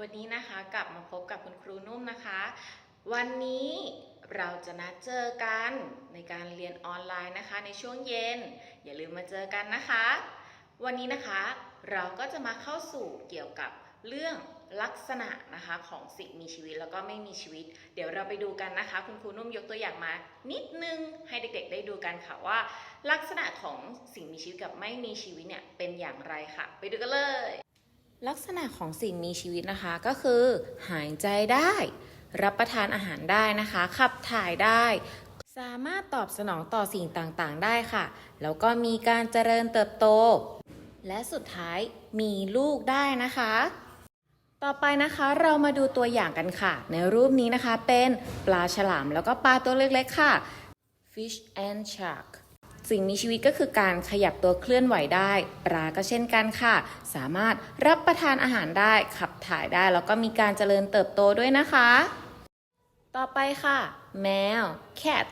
วันนี้นะคะกลับมาพบกับคุณครูนุ่มนะคะ วันนี้เราจะนัดเจอกันในการเรียนออนไลน์นะคะ ในช่วงเย็น อย่าลืมมาเจอกันนะคะ วันนี้นะคะเราก็จะมาเข้าสู่เกี่ยวกับเรื่องลักษณะนะคะของสิ่งมีชีวิตแล้วก็ไม่มีชีวิต เดี๋ยวเราไปดูกันนะคะ คุณครูนุ่มยกตัวอย่างมา นิดนึงให้เด็กๆ ได้ดูกันค่ะว่า ลักษณะของสิ่งมีชีวิตกับไม่มีชีวิตเนี่ยเป็นอย่างไรค่ะ ไปดูกันเลย ลักษณะของสิ่งมีชีวิตนะคะก็คือ หายใจได้ รับประทานอาหารได้นะคะ ขับถ่ายได้ สามารถตอบสนองต่อสิ่งต่างๆ ได้ค่ะ แล้วก็มีการเจริญเติบโต และสุดท้ายมีลูกได้นะคะ ต่อไปนะคะเรามาดูตัวอย่างกันค่ะ ในรูปนี้นะคะเป็นปลาฉลามแล้วก็ปลาตัวเล็กๆค่ะ fish and shark สิ่งมีชีวิตก็คือการขยับตัวเคลื่อนไหวได้ ปลาก็เช่นกันค่ะ สามารถรับประทานอาหารได้ขับถ่ายได้ แล้วก็มีการเจริญเติบโตด้วยนะคะ ต่อไปค่ะ แมว cat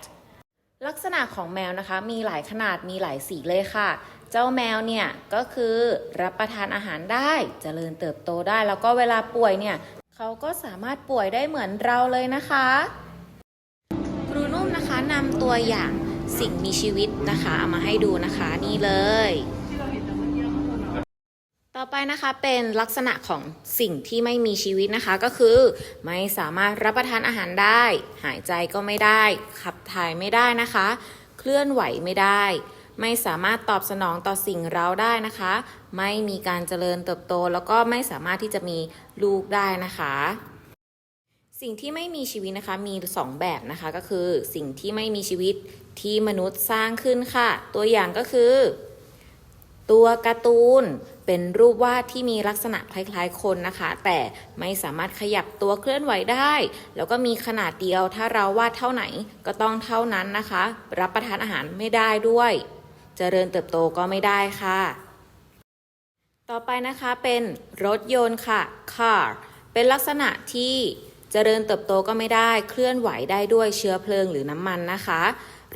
ลักษณะของแมวนะคะมีหลายขนาดมีหลายสีเลยค่ะ เจ้าแมวเนี่ยก็คือรับประทานอาหารได้เจริญเติบโตได้ แล้วก็เวลาป่วยเนี่ยเขาก็สามารถป่วยได้เหมือนเราเลยนะคะ ครูนุ่มนะคะนำตัวอย่าง สิ่งมีชีวิตนะคะเอามาให้ดูนะคะนี่เลย ต่อไปนะคะเป็นลักษณะของสิ่งที่ไม่มีชีวิตนะคะก็คือ ไม่สามารถรับประทานอาหารได้ หายใจก็ไม่ได้ ขับถ่ายไม่ได้นะคะ เคลื่อนไหวไม่ได้ ไม่สามารถตอบสนองต่อสิ่งเร้าได้นะคะ ไม่มีการเจริญเติบโต แล้วก็ไม่สามารถที่จะมีลูกได้นะคะ สิ่งที่ไม่มีชีวิตนะคะมี 2 แบบนะคะก็คือสิ่งที่ไม่มีชีวิตที่มนุษย์สร้างขึ้นค่ะ ตัวอย่างก็คือ ตัวการ์ตูนเป็นรูปวาดที่มีลักษณะคล้ายๆคนนะคะ แต่ไม่สามารถขยับตัวเคลื่อนไหวได้ แล้วก็มีขนาดเดียวถ้าเราวาดเท่าไหนก็ต้องเท่านั้นนะคะ รับประทานอาหารไม่ได้ด้วยเจริญเติบโตก็ไม่ได้ค่ะ ต่อไปนะคะเป็นรถยนต์ค่ะ car เป็นลักษณะที่ เจริญเติบโตก็ไม่ได้เคลื่อนไหวได้ด้วยเชื้อเพลิงหรือน้ำมันนะคะ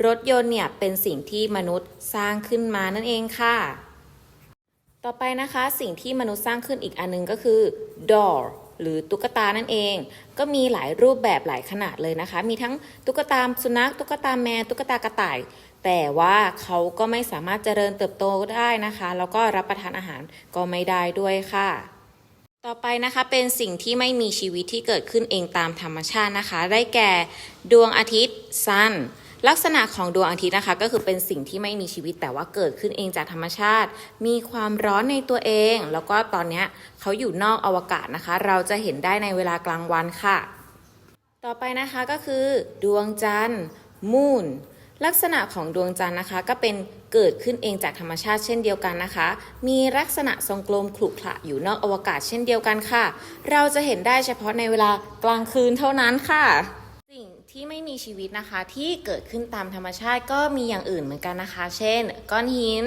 รถยนต์เนี่ยเป็นสิ่งที่มนุษย์สร้างขึ้นมานั่นเองค่ะ ต่อไปนะคะสิ่งที่มนุษย์สร้างขึ้นอีกอันหนึงก็คือ doll หรือตุ๊กตานั่นเอง ก็มีหลายรูปแบบหลายขนาดเลยนะคะ มีทั้งตุ๊กตาสุนัขตุ๊กตาแมวตุ๊กตากระต่าย แต่ว่าเขาก็ไม่สามารถเจริญเติบโตได้นะคะ แล้วก็รับประทานอาหารก็ไม่ได้ด้วยค่ะ ต่อไปนะคะเป็นสิ่งที่ไม่มีชีวิตที่เกิดขึ้นเองตามธรรมชาตินะคะ ได้แก่ดวงอาทิตย์ sun ลักษณะของดวงอาทิตย์นะคะ ก็คือเป็นสิ่งที่ไม่มีชีวิตแต่ว่าเกิดขึ้นเองจากธรรมชาติ มีความร้อนในตัวเอง แล้วก็ตอนนี้เขาอยู่นอกอวกาศนะคะ เราจะเห็นได้ในเวลากลางวันค่ะ ต่อไปนะคะก็คือ ดวงจันทร์ moon ลักษณะของดวงจันทร์นะคะ ก็เป็นเกิดขึ้นเองจากธรรมชาติเช่นเดียวกันนะคะ มีลักษณะทรงกลมขรุขระอยู่นอกอวกาศเช่นเดียวกันค่ะ เราจะเห็นได้เฉพาะในเวลากลางคืนเท่านั้นค่ะ สิ่งที่ไม่มีชีวิตนะคะที่เกิดขึ้นตามธรรมชาติก็มีอย่างอื่นเหมือนกันนะคะ เช่น ก้อนหิน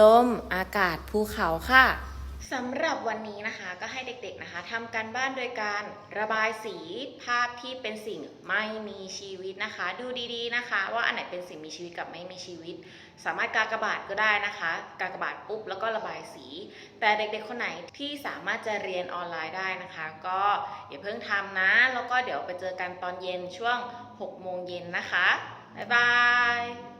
ลม อากาศ ภูเขาค่ะ สำหรับวันนี้นะคะก็ให้เด็กๆนะคะทำการบ้านโดยการระบายสีภาพที่เป็นสิ่งไม่มีชีวิตนะคะ ดูดีๆนะคะ ว่าอันไหนเป็นสิ่งมีชีวิตกับไม่มีชีวิต สามารถกากบาทก็ได้นะคะ กากบาทปุ๊บแล้วก็ระบายสี แต่เด็กๆคนไหนที่สามารถจะเรียนออนไลน์ได้นะคะ ก็อย่าเพิ่งทำนะ แล้วก็เดี๋ยวไปเจอกันตอนเย็นช่วง6โมงเย็นนะคะบ๊ายบาย